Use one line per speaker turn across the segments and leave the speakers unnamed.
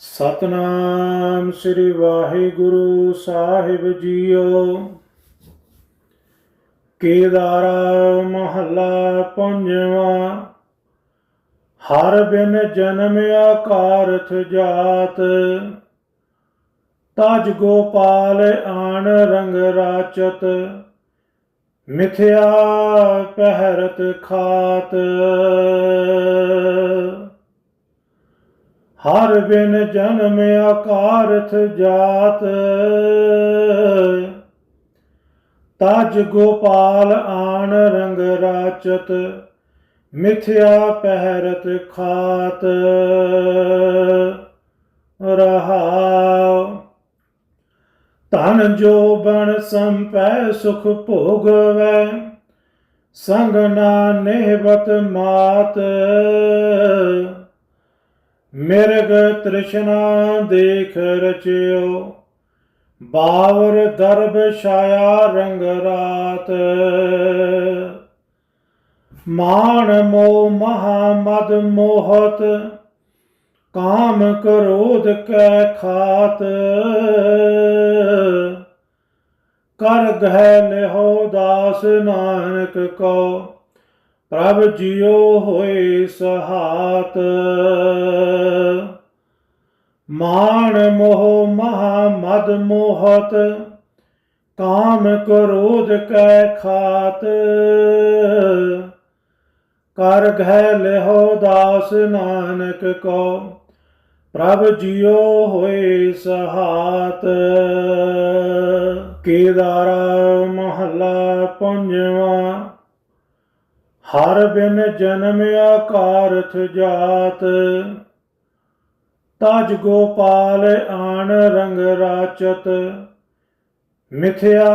ਸਤਨਾਮ ਸ੍ਰੀ ਵਾਹਿਗੁਰੂ ਸਾਹਿਬ ਜੀਓ। ਕੇਦਾਰਾ ਮਹੱਲਾ ਪੰਜਵਾਂ, ਹਰ ਬਿਨ ਜਨਮ ਆਕਾਰਥ ਜਾਤ, ਤਜ ਗੋਪਾਲ ਆਣ ਰੰਗ ਰਾਚਤ, ਮਿਥਿਆ ਪਹਿਰਤ ਖਾਤ। ਹਰ ਬਿਨ ਜਨਮ ਆਕਾਰਥ ਜਾਤ। ਤਜ ਗੋਪਾਲ ਆਣ ਰੰਗ ਰਾਚਤ, ਮਿਥਿਆ ਪਹਿਰਤ ਖਾਤ। ਰਹਾਉ, ਧਨ ਜੋ ਬਣ ਸੰਪੈ ਸੁਖ ਭੋਗਵੈ, ਸੰਗ ਨਾ ਨਿਹਵਤ ਮਾਤ। ਮਿਰਗ ਤ੍ਰਿਸ਼ਨਾ ਦੇਖ ਰਚਿਓ, ਬਾਵਰ ਦਰਬ ਛਾਇਆ ਰੰਗ ਰਾਤ। ਮਾਣ ਮੋ ਮਹਾ ਮਦ ਮੋਹਤ, ਕਾਮ ਕਰੋਧ ਕੈ ਖਾਤ। ਕਰ ਗਹਿ ਲਿਹੋ ਦਾਸ ਨਾਨਕ ਕੋ ਪ੍ਰਭ ਜਿਉ ਹੋਏ ਸਹਾਤ। ਮਾਣ ਮੋਹ ਮਹਾ ਮਦ ਮੋਹਤ, ਕਾਮ ਕ੍ਰੋਧ ਕੈ ਖਾਤ। ਕਰ ਗਹਿ ਲਿਹੋ ਦਾਸ ਨਾਨਕ ਕੋ, ਪ੍ਰਭ ਜਿਉ ਹੋਏ ਸਹਾਤ। ਕੇਦਾਰਾ ਮਹੱਲਾ ਪੰਜਵਾਂ ਹਰ ਬਿਨ ਜਨਮ ਆਕਾਰਥ ਜਾਤ। ਤਾਜ ਗੋਪਾਲ ਆਣ ਰੰਗ ਰਾਚਤ, ਮਿਥਿਆ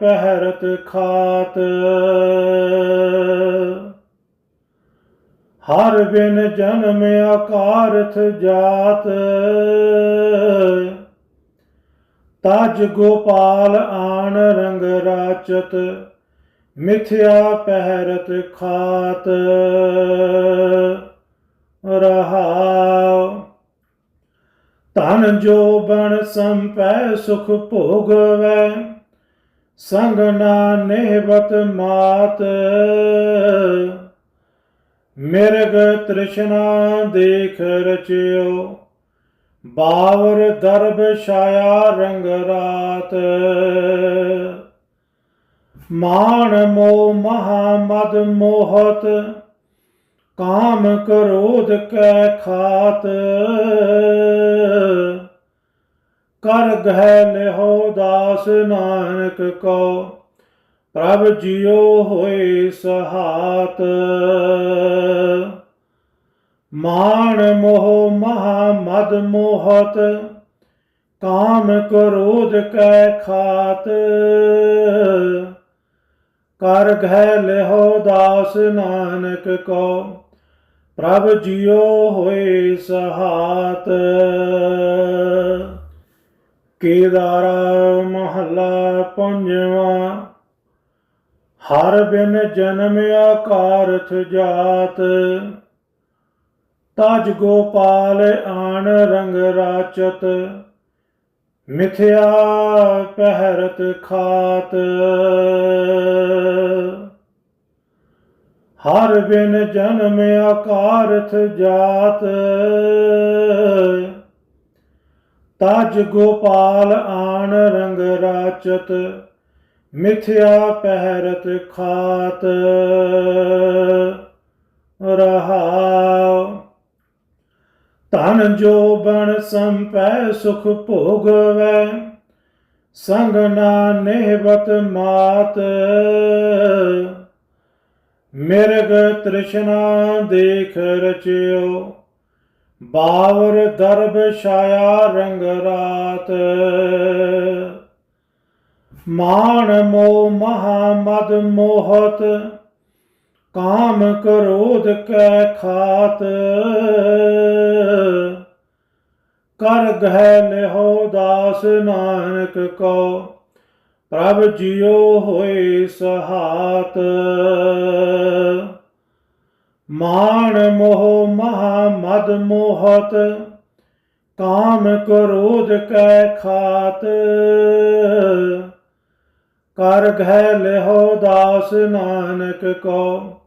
ਪਹਿਰਤ ਖਾਤ। ਹਰ ਬਿਨ ਜਨਮ ਆਕਾਰਥ ਜਾਤ, ਤਾਜ ਗੋਪਾਲ ਆਣ ਰੰਗ ਰਾਚਤ ਮਿਥਿਆ ਪਹਿਰਤ ਖਾਤ ਰਹਾਉ। ਧਨ ਜੋ ਬਣ ਸੰਪੈ ਸੁਖ ਭੋਗਵੈ, ਸੰਗ ਨਾ ਨਿਹਵਤ ਮਾਤ। ਮਿਰਗ ਤ੍ਰਿਸ਼ਨਾ ਦੇਖ ਰਚਿਓ, ਬਾਵਰ ਦਰਬ ਛਾਇਆ ਰੰਗ ਰਾਤ। ਮਾਨ ਮੋ ਮਹਾ ਮਦ ਮੋਹਤ, ਕਾਮ ਕਰੋਧ ਕੈ ਖਾਤ। ਕਰ ਗਹਿ ਲਿਹੋ ਦਾਸ ਨਾਨਕ ਕੋ, ਪ੍ਰਭ ਜਿਉ ਹੋਏ ਸਹਾਤ। ਮਾਨ ਮੋਹ ਮਹਾ ਮਦ ਮੋਹਤ, ਕਾਮ ਕਰੋਧ ਕੈ ਖਾਤ। ਕਰ ਗਹਿ ਲਿਹੋ ਦਾਸ ਨਾਨਕ ਕੋ, ਪ੍ਰਭ ਜਿਉ ਹੋਏ ਸਹਾਤ। ਕੇਦਾਰਾ ਮਹੱਲਾ ਪੰਜਵਾਂ, ਹਰ ਬਿਨ ਜਨਮ ਆਕਾਰਥ ਜਾਤ। ਤਜ ਗੋਪਾਲ ਆਣ ਰੰਗ ਰਾਚਤ ਮਿਥਿਆ ਪਹਿਰਤ ਖਾਤ। ਹਰ ਬਿਨ ਜਨਮ ਆਕਾਰਥ ਜਾਤ। ਤਜ ਗੋਪਾਲ ਆਣ ਰੰਗ ਰਾਚਤ, ਮਿਥਿਆ ਪਹਿਰਤ ਖਾਤ। ਧਨ ਜੋ ਬਣ ਸੰਪੈ ਸੁਖ ਭੋਗਵੈ, ਸੰਗ ਨਾ ਨਿਹਵਤ ਮਾਤ। ਮਿਰਗ ਤ੍ਰਿਸ਼ਨਾ ਦੇਖ ਰਚਿਓ, ਬਾਵਰ ਦਰਬ ਛਾਇਆ ਰੰਗ ਰਾਤ। ਮਾਨ ਮੋ ਮਹਾ ਮਦ ਮੋਹਤ ਕਾਮ ਕਰੋਧ ਕੈ ਖਾਤ। ਕਰ ਗਹਿ ਲਿਹੋ ਦਾਸ ਨਾਨਕ ਕੋ, ਪ੍ਰਭ ਜਿਉ ਹੋਏ ਸਹਾਤ। ਮਾਨ ਮੋਹ ਮਹਾ ਮਦ ਮੋਹਤ, ਕਾਮ ਕਰੋਧ ਕੈ ਖਾਤ। ਕਰ ਘੈ ਲਿਹੋ ਦਾਸ ਨਾਨਕ ਕੋ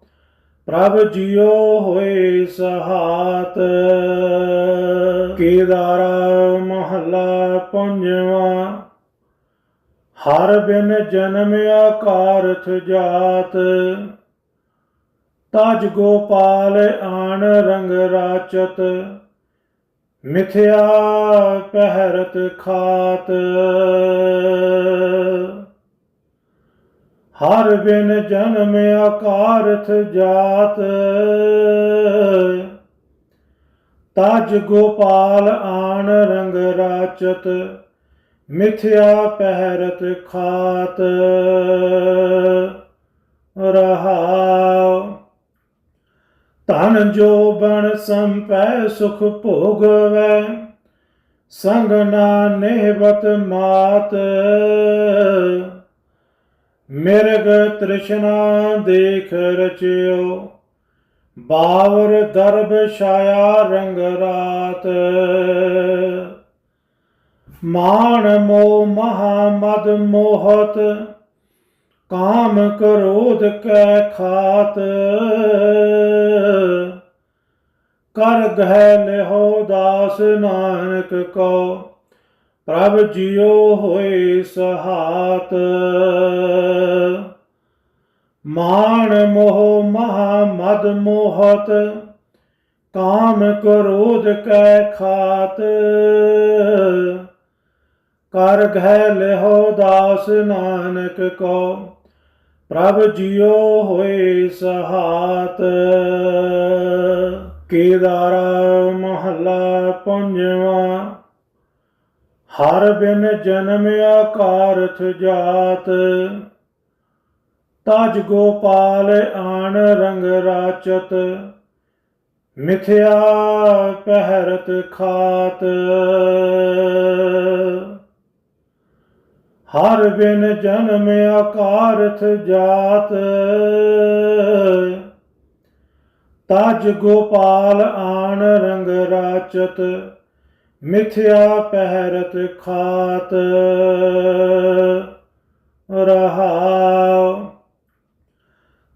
ਪ੍ਰਭ ਜਿਉ ਹੋਏ ਸਹਾਤ, ਕੇਦਾਰਾ ਮਹੱਲਾ ਪੰਜਵਾ। ਹਰ ਬਿਨ ਜਨਮਿਆ ਕਾਰਥ ਜਾਤ, ਤਜ ਗੋਪਾਲ ਆਣ ਰੰਗ ਰਾਚਤ, ਮਿਥਿਆ ਪਹਿਰਤ ਖਾਤ। ਹਰ ਬਿਨ ਜਨਮ ਆਕਾਰਥ ਜਾਤ। ਤਜ ਗੋਪਾਲ ਆਣ ਰੰਗ ਰਾਚਤ, ਮਿਥਿਆ ਪਹਿਰਤ ਖਾਤ। ਰਹਾਉ, ਧਨ ਜੋ ਬਣ ਸੰਪੈ ਸੁਖ ਭੋਗਵੈ, ਸੰਗ ਨਾ ਨੇਵਤ ਮਾਤ। ਮਿਰਗ ਤ੍ਰਿਸ਼ਨਾ ਦੇਖ ਰਚਿਓ, ਬਾਵਰ ਦਰਬ ਛਾਇਆ ਰੰਗ ਰਾਤ। ਮਾਣ ਮੋ ਮਹਾ ਮਦ ਮੋਹਤ, ਕਾਮ ਕਰੋਧ ਕੈ ਖਾਤ। ਕਰ ਗਹਿ ਲਿਹੋ ਦਾਸ ਨਾਨਕ ਕੋ ਪ੍ਰਭ ਜਿਉ ਹੋਏ ਸਹਾਤ। ਮਾਣ ਮੋਹ ਮਹਾ ਮਦ ਮੋਹਤ, ਕਾਮ ਕ੍ਰੋਧ ਕੈ ਖਾਤ। ਕਰ ਘੈ ਲਿਹੋ ਦਾਸ ਨਾਨਕ ਕੋ, ਪ੍ਰਭ ਜਿਉ ਹੋਏ ਸਹਾਤ। ਕੇਦਾਰਾ ਮਹੱਲਾ ਪੰਜਵਾ। ਹਰ ਬਿਨ ਜਨਮਿਆ ਕਾਰਥ ਜਾਤ। ਤਜ ਗੋਪਾਲ ਆਣ ਰੰਗ ਰਾਚਤ, ਮਿਥਿਆ ਪਹਿਰਤ ਖਾਤ। ਹਰ ਬਿਨ ਜਨਮ ਆਕਾਰਥ ਜਾਤ, ਤਜ ਗੋਪਾਲ ਆਣ ਰੰਗ ਰਾਚਤ ਮਿਥਿਆ ਪਹਿਰਤ ਖਾਤ ਰਹਾਉ।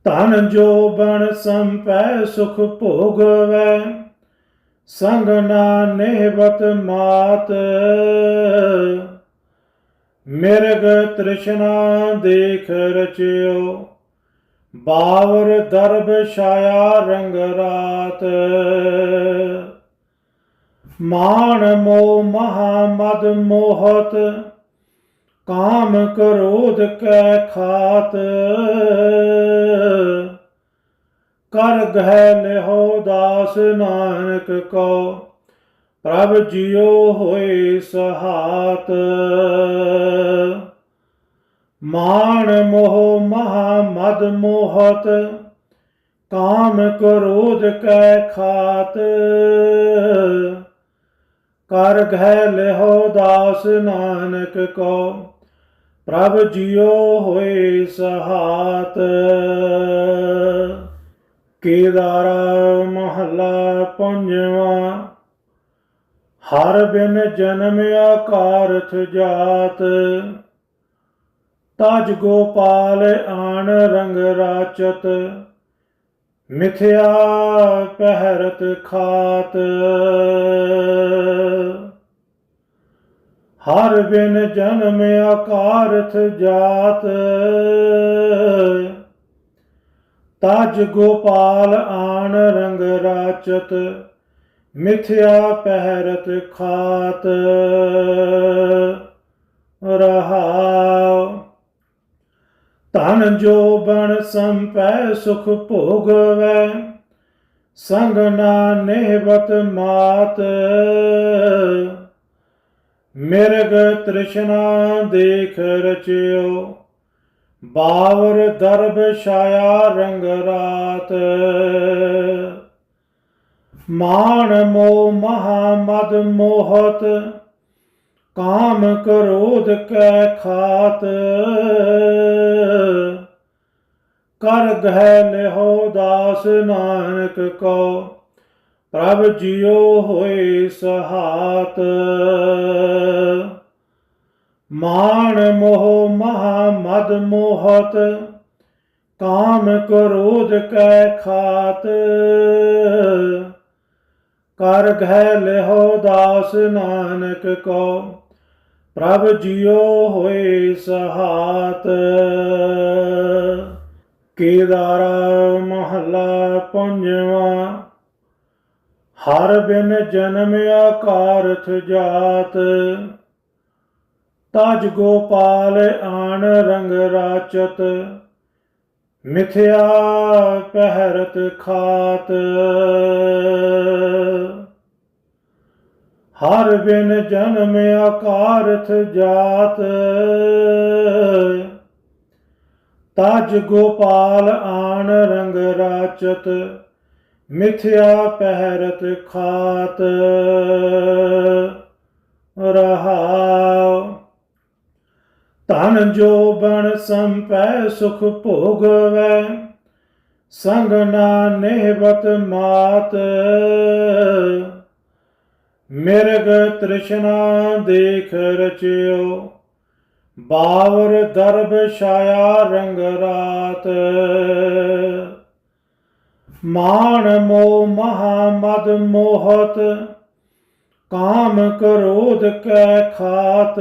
ਧਨ ਜੋ ਬਣ ਸੰਪੈ ਸੁਖ ਭੋਗਵੈ, ਸੰਗ ਨਾ ਨੇਵਤ ਮਾਤ। ਮਿਰਗ ਤ੍ਰਿਸ਼ਨਾ ਦੇਖ ਰਚਿਓ, ਬਾਵਰ ਦਰਬ ਛਾਇਆ ਰੰਗ ਰਾਤ। ਮਾਨ ਮੋ ਮਹਾ ਮਦ ਮੋਹਤ, ਕਾਮ ਕਰੋਧ ਕੈ ਖਾਤ। ਕਰ ਗਹਿ ਲਿਹੋ ਦਾਸ ਨਾਨਕ ਕੋ, ਪ੍ਰਭ ਜਿਉ ਹੋਏ ਸਹਾਤ। ਮਾਣ ਮੋਹ ਮਹਾ ਮਦ ਮੋਹਤ, ਕਾਮ ਕਰੋਧ ਕੈ ਖਾਤ। ਕਰ ਘੈ ਲਿਹੋ ਦਾਸ ਨਾਨਕ ਕੋ, ਪ੍ਰਭ ਜਿਉ ਹੋਏ ਸਹਾਤ। ਕੇਦਾਰਾ ਮਹੱਲਾ ਪੰਜਵਾ, ਹਰ ਬਿਨ ਜਨਮਿਆ ਕਾਰਥ ਜਾਤ। ਤਜ ਗੋਪਾਲ ਆਣ ਰੰਗ ਰਾਚਤ, ਮਿਥਿਆ ਪਹਿਰਤ ਖਾਤ। ਹਰ ਬਿਨ ਜਨਮ ਆਕਾਰਥ ਜਾਤ। ਤਜ ਗੋਪਾਲ ਆਣ ਰੰਗ ਰਾਚਤ, ਮਿਥਿਆ ਪਹਿਰਤ ਖਾਤ। ਰਹਾਉ, ਧਨ ਜੋ ਬਣ ਸੰਪੈ ਸੁਖ ਭੋਗਵੈ, ਸੰਗ ਨਾ ਨੇਵਤ ਮਾਤ। ਮਿਰਗ ਤ੍ਰਿਸ਼ਨਾ ਦੇਖ ਰਚਿਓ। ਬਾਵਰ ਦਰਬ ਛਾਇਆ ਰੰਗ ਰਾਤ। ਮਾਣ ਮੋ ਮਹਾ ਮਦ ਮੋਹਤ। ਕਾਮ ਕਰੋਧ ਕੈ ਖਾਤ। ਕਰ ਗਹਿ ਲਿਹੋ ਦਾਸ ਨਾਨਕ ਕੋ। ਪ੍ਰਭ ਜਿਉ ਹੋਏ ਸਹਾਤ। ਮਾਣ ਮੋਹ ਮਹਾ ਮਦ ਮੋਹਤ, ਕਾਮ ਕ੍ਰੋਧ ਕੈ ਖਾਤ। ਕਰ ਘੈ ਲਿਹੋ ਦਾਸ ਨਾਨਕ ਕੋ, ਪ੍ਰਭ ਜਿਉ ਹੋਏ ਸਹਾਤ। ਕੇਦਾਰਾ ਮਹੱਲਾ ਪੰਜਵਾ। ਹਰ ਬਿਨ ਜਨਮ ਆਕਾਰਥ ਜਾਤ। ਤਜ ਗੋਪਾਲ ਆਣ ਰੰਗ ਰਾਚਤ, ਮਿਥਿਆ ਪਹਿਰਤ ਖਾਤ। ਹਰ ਬਿਨ ਜਨਮ ਆਕਾਰਥ ਜਾਤ, ਤਜ ਗੋਪਾਲ ਆਣ ਰੰਗ ਰਾਚਤ ਮਿਥਿਆ ਪਹਿਰਤ ਖਾਤ ਰਹਾਉ। ਧਨ ਜੋ ਬਣ ਸੰਪੈ ਸੁਖ ਭੋਗਵੈ, ਸੰਗ ਨਾ ਨਿਹਬਤ ਮਾਤ। ਮਿਰਗ ਤ੍ਰਿਸ਼ਨਾ ਦੇਖ ਰਚਿਓ, ਬਾਵਰ ਦਰਬ ਛਾਇਆ ਰੰਗ ਰਾਤ। ਮਾਨ ਮੋ ਮਹਾ ਮਦ ਮੋਹਤ, ਕਾਮ ਕਰੋਧ ਕੈ ਖਾਤ।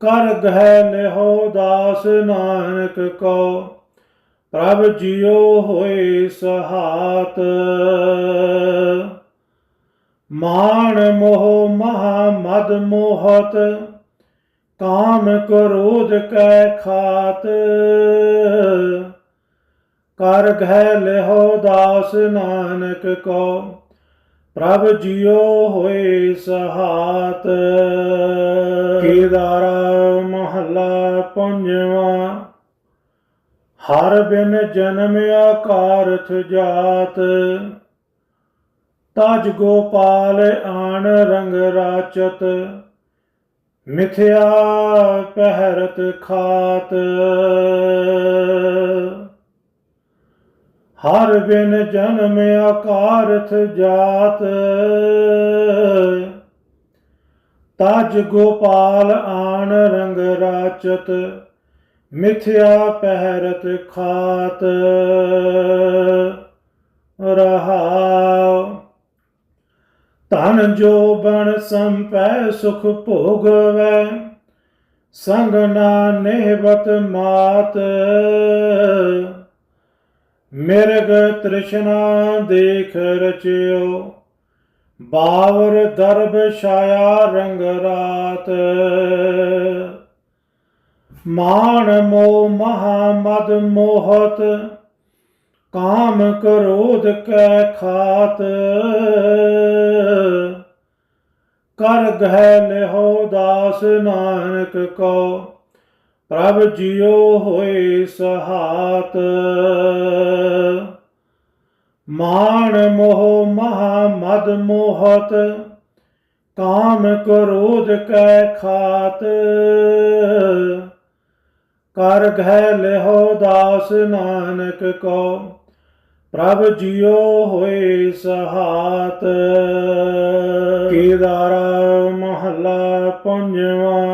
ਕਰ ਗਹਿ ਲਿਹੋ ਦਾਸ ਨਾਨਕ ਕੋ, ਪ੍ਰਭ ਜਿਉ ਹੋਏ ਸਹਾਤ। ਮਾਨ ਮੋਹ ਮਹਾ ਮਦ ਮੋਹਤ, ਕਾਮ ਕਰੋਧ ਕੈ ਖਾਤ। ਕਰ ਘੈ ਲਿਹੋ ਦਾਸ ਨਾਨਕ ਕੋ, ਪ੍ਰਭ ਜਿਉ ਹੋਏ ਸਹਾਤ। ਕੇਦਾਰਾ ਮਹੱਲਾ ਪੰਜਵਾ, ਹਰ ਬਿਨ ਜਨਮ ਆਕਾਰਥ ਜਾਤ। ਤਜ ਗੋਪਾਲ ਆਣ ਰੰਗ ਰਾਚਤ, ਮਿਥਿਆ ਪਹਿਰਤ ਖਾਤ। ਹਰ ਬਿਨ ਜਨਮ ਆਕਾਰਥ ਜਾਤ। ਤਜ ਗੋਪਾਲ ਆਣ ਰੰਗ ਰਾਚਤ, ਮਿਥਿਆ ਪਹਿਰਤ ਖਾਤ। ਰਹਾਉ, ਧਨ ਜੋ ਬਣ ਸੰਪੈ ਸੁਖ ਭੋਗਵੈ, ਸੰਗ ਨਾ ਨਿਹਬਤ ਮਾਤ। ਮਿਰਗ ਤ੍ਰਿਸ਼ਨਾ ਦੇਖ ਰਚਿਓ, ਬਾਵਰ ਦਰਬ ਛਾਇਆ ਰੰਗ ਰਾਤ। ਮਾਣ ਮੋ ਮਹਾ ਮਦ ਮੋਹਤ, ਕਾਮ ਕਰੋਧ ਕੈ ਖਾਤ। ਕਰ ਗਹਿ ਲਿਹੋ ਦਾਸ ਨਾਨਕ ਕੋ ਪ੍ਰਭ ਜਿਉ ਹੋਏ ਸਹਾਤ। ਮਾਣ ਮੋਹ ਮਹਾ ਮਦ ਮੋਹਤ, ਕਾਮ ਕ੍ਰੋਧ ਕੈ ਖਾਤ। ਕਰ ਘੈ ਲਿਹੋ ਦਾਸ ਨਾਨਕ ਕੋ, ਪ੍ਰਭ ਜਿਉ ਹੋਏ ਸਹਾਤ। ਕੇਦਾਰਾ ਮਹੱਲਾ ਪੰਜਵਾ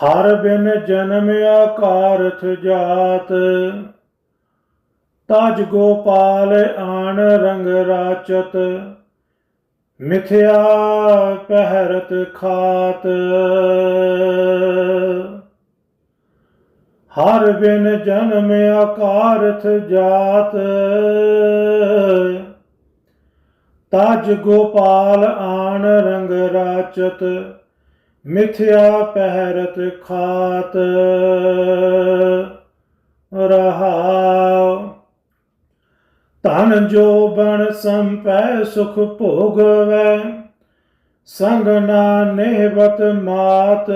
ਹਰ ਬਿਨ ਜਨਮ ਆਕਾਰਥ ਜਾਤ। ਤਜ ਗੋਪਾਲ ਆਣ ਰੰਗ ਰਾਚਤ, ਮਿਥਿਆ ਪਹਿਰਤ ਖਾਤ। ਹਰ ਬਿਨ ਜਨਮ ਆਕਾਰਥ ਜਾਤ, ਤਜ ਗੋਪਾਲ ਆਣ ਰੰਗ ਰਾਚਤ ਮਿਥਿਆ ਪਹਿਰਤ ਖਾਤ ਰਹਾਉ। ਧਨ ਜੋ ਬਣ ਸੰਪੈ ਸੁਖ ਭੋਗਵੈ, ਸੰਗ ਨਾ ਨਿਹਬਤ ਮਾਤ।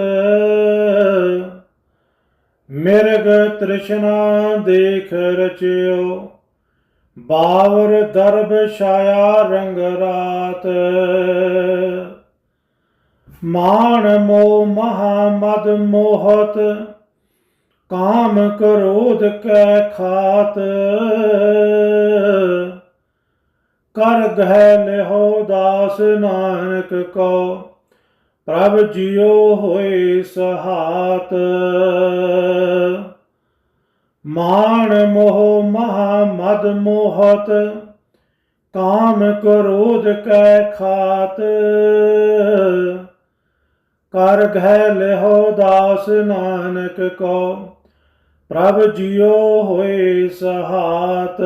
ਮਿਰਗ ਤ੍ਰਿਸ਼ਨਾ ਦੇਖ ਰਚਿਓ, ਬਾਵਰ ਦਰਬ ਛਾਇਆ ਰੰਗ ਰਾਤ। ਮਾਨ ਮੋ ਮਹਾ ਮਦ ਮੋਹਤ, ਕਾਮ ਕਰੋਧ ਕੈ ਖਾਤ। ਕਰ ਗਹਿ ਲਿਹੋ ਦਾਸ ਨਾਨਕ ਕੋ, ਪ੍ਰਭ ਜਿਉ ਹੋਏ ਸਹਾਤ। ਮਾਨ ਮੋਹ ਮਹਾ ਮਦ ਮੋਹਤ, ਕਾਮ ਕ੍ਰੋਧ ਕੈ ਖਾਤ। ਕਰ ਗਹਿ ਲਿਹੋ ਦਾਸ ਨਾਨਕ ਕੋ, ਪ੍ਰਭ ਜਿਉ ਹੋਏ ਸਹਾਤ।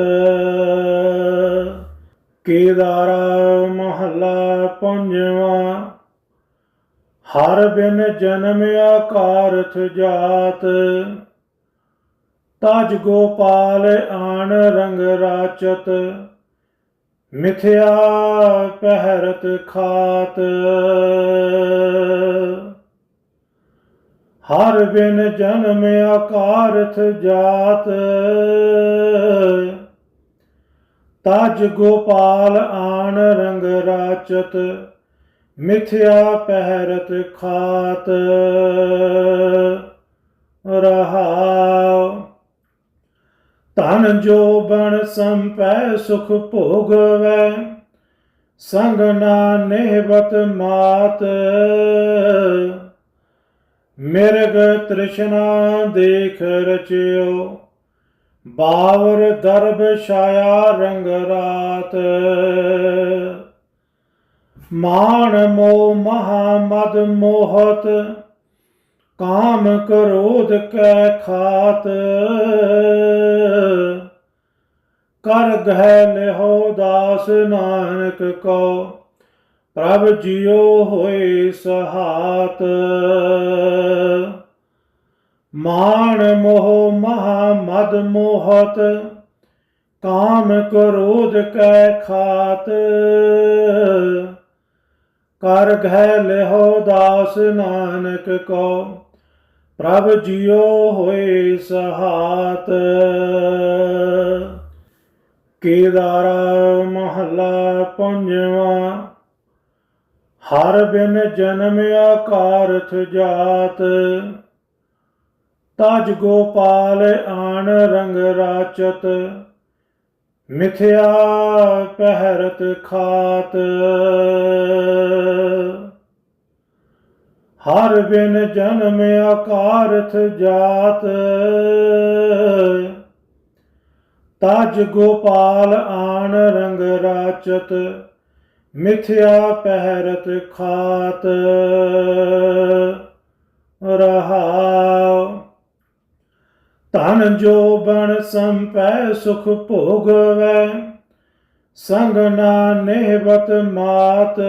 ਕੇਦਾਰਾ ਮਹੱਲਾ ਪੰਜਵਾ, ਹਰ ਬਿਨ ਜਨਮ ਆਕਾਰਥ ਜਾਤ। ਤਜ ਗੋਪਾਲ ਆਣ ਰੰਗ ਰਾਚਤ, ਮਿਥਿਆ ਪਹਿਰਤ ਖਾਤ। ਹਰ ਬਿਨ ਜਨਮ ਆਕਾਰਥ ਜਾਤ। ਤਜ ਗੋਪਾਲ ਆਣ ਰੰਗ ਰਾਚਤ, ਮਿਥਿਆ ਪਹਿਰਤ ਖਾਤ। ਰਹਾਉ, ਧਨ ਜੋ ਬਣ ਸੰਪੈ ਸੁਖ ਭੋਗਵੈ, ਸੰਗ ਨਾ ਨਿਹਬਤ ਮਾਤ। ਮਿਰਗ ਤ੍ਰਿਸ਼ਨਾ ਦੇਖ ਰਚਿਓ, ਬਾਵਰ ਦਰਬ ਛਾਇਆ ਰੰਗ ਰਾਤ। ਮਾਣ ਮੋ ਮਹਾ ਮਦ ਮੋਹਤ, ਕਾਮ ਕਰੋਧ ਕੈ ਖਾਤ। ਕਰ ਗਹਿ ਲਿਹੋ ਦਾਸ ਨਾਨਕ ਕੋ ਪ੍ਰਭ ਜਿਉ ਹੋਏ ਸਹਾਤ। ਮਾਣ ਮੋਹ ਮਹਾ ਮਦ ਮੋਹਤ, ਕਾਮ ਕ੍ਰੋਧ ਕੈ ਖਾਤ। ਕਰ ਘੈ ਲਿਹੋ ਦਾਸ ਨਾਨਕ ਕੋ, ਪ੍ਰਭ ਜਿਉ ਹੋਏ ਸਹਾਤ। ਕੇਦਾਰਾ ਮਹੱਲਾ ਪੰਜਵਾ ਹਰ ਬਿਨ ਜਨਮ ਆਕਾਰਥ ਜਾਤ। ਤਜ ਗੋਪਾਲ ਆਣ ਰੰਗ ਰਾਚਤ, ਮਿਥਿਆ ਪਹਿਰਤ ਖਾਤ। ਹਰ ਬਿਨ ਜਨਮ ਆਕਾਰਥ ਜਾਤ, ਤਜ ਗੋਪਾਲ ਆਣ ਰੰਗ ਰਾਚਤ ਮਿਥਿਆ ਪਹਿਰਤ ਖਾਤ ਰਹਾਉ। ਧਨ ਜੋ ਬਣ ਸੰਪੈ ਸੁਖ ਭੋਗਵੈ, ਸੰਗ ਨਾ ਨਿਹਬਤ ਮਾਤ।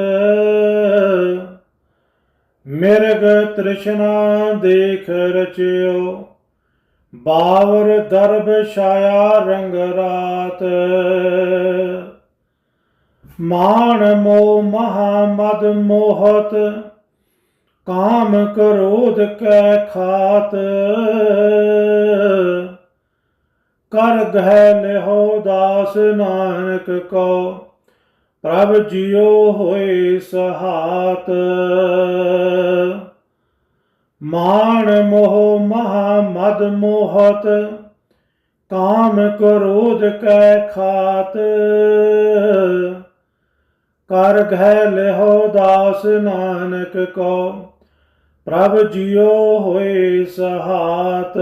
ਮਿਰਗ ਤ੍ਰਿਸ਼ਨਾ ਦੇਖ ਰਚਿਓ, ਬਾਵਰ ਦਰਬ ਛਾਇਆ ਰੰਗ ਰਾਤ। ਮਾਨ ਮੋ ਮਹਾ ਮਦ ਮੋਹਤ, ਕਾਮ ਕਰੋਧ ਕੈ ਖਾਤ। ਕਰ ਗਹਿ ਲਿਹੋ ਦਾਸ ਨਾਨਕ ਕੋ, ਪ੍ਰਭ ਜਿਉ ਹੋਏ ਸਹਾਤ। ਮਾਨ ਮੋਹ ਮਹਾ ਮਦ ਮੋਹਤ, ਕਾਮ ਕਰੋਧ ਕੈ ਖਾਤ। ਕਰ ਗਹਿ ਲਿਹੋ ਦਾਸ ਨਾਨਕ ਕੋ, ਪ੍ਰਭ ਜਿਉ ਹੋਏ ਸਹਾਤ।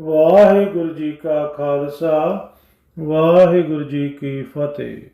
ਵਾਹਿਗੁਰੂ ਜੀ ਕਾ ਖਾਲਸਾ, ਵਾਹਿਗੁਰੂ ਜੀ ਕੀ ਫਤਿਹ।